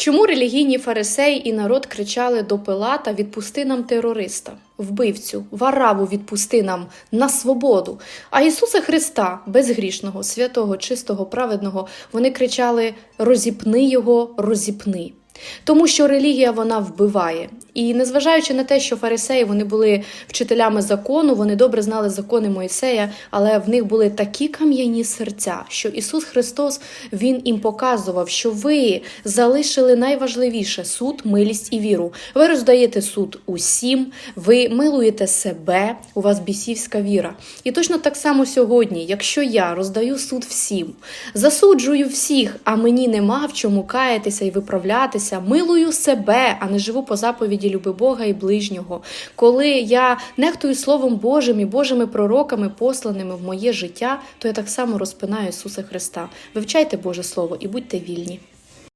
Чому релігійні фарисеї і народ кричали до Пилата Відпусти нам терориста, вбивцю, вараву відпусти нам на свободу. А Ісуса Христа, безгрішного, святого, чистого, праведного, вони кричали Розіпни його, розіпни. Тому що релігія вона вбиває. І незважаючи на те, що фарисеї вони були вчителями закону, вони добре знали закони Мойсея, але в них були такі кам'яні серця, що Ісус Христос Він їм показував, що ви залишили найважливіше суд, милість і віру. Ви роздаєте суд усім, ви милуєте себе, у вас бісівська віра. І точно так само сьогодні, якщо я роздаю суд всім, засуджую всіх, а мені нема в чому каятися і виправлятися, милую себе, а не живу по заповіді люби Бога і ближнього. Коли я нехтую Словом Божим і Божими пророками, посланими в моє життя, то я так само розпинаю Ісуса Христа. Вивчайте Боже Слово і будьте вільні.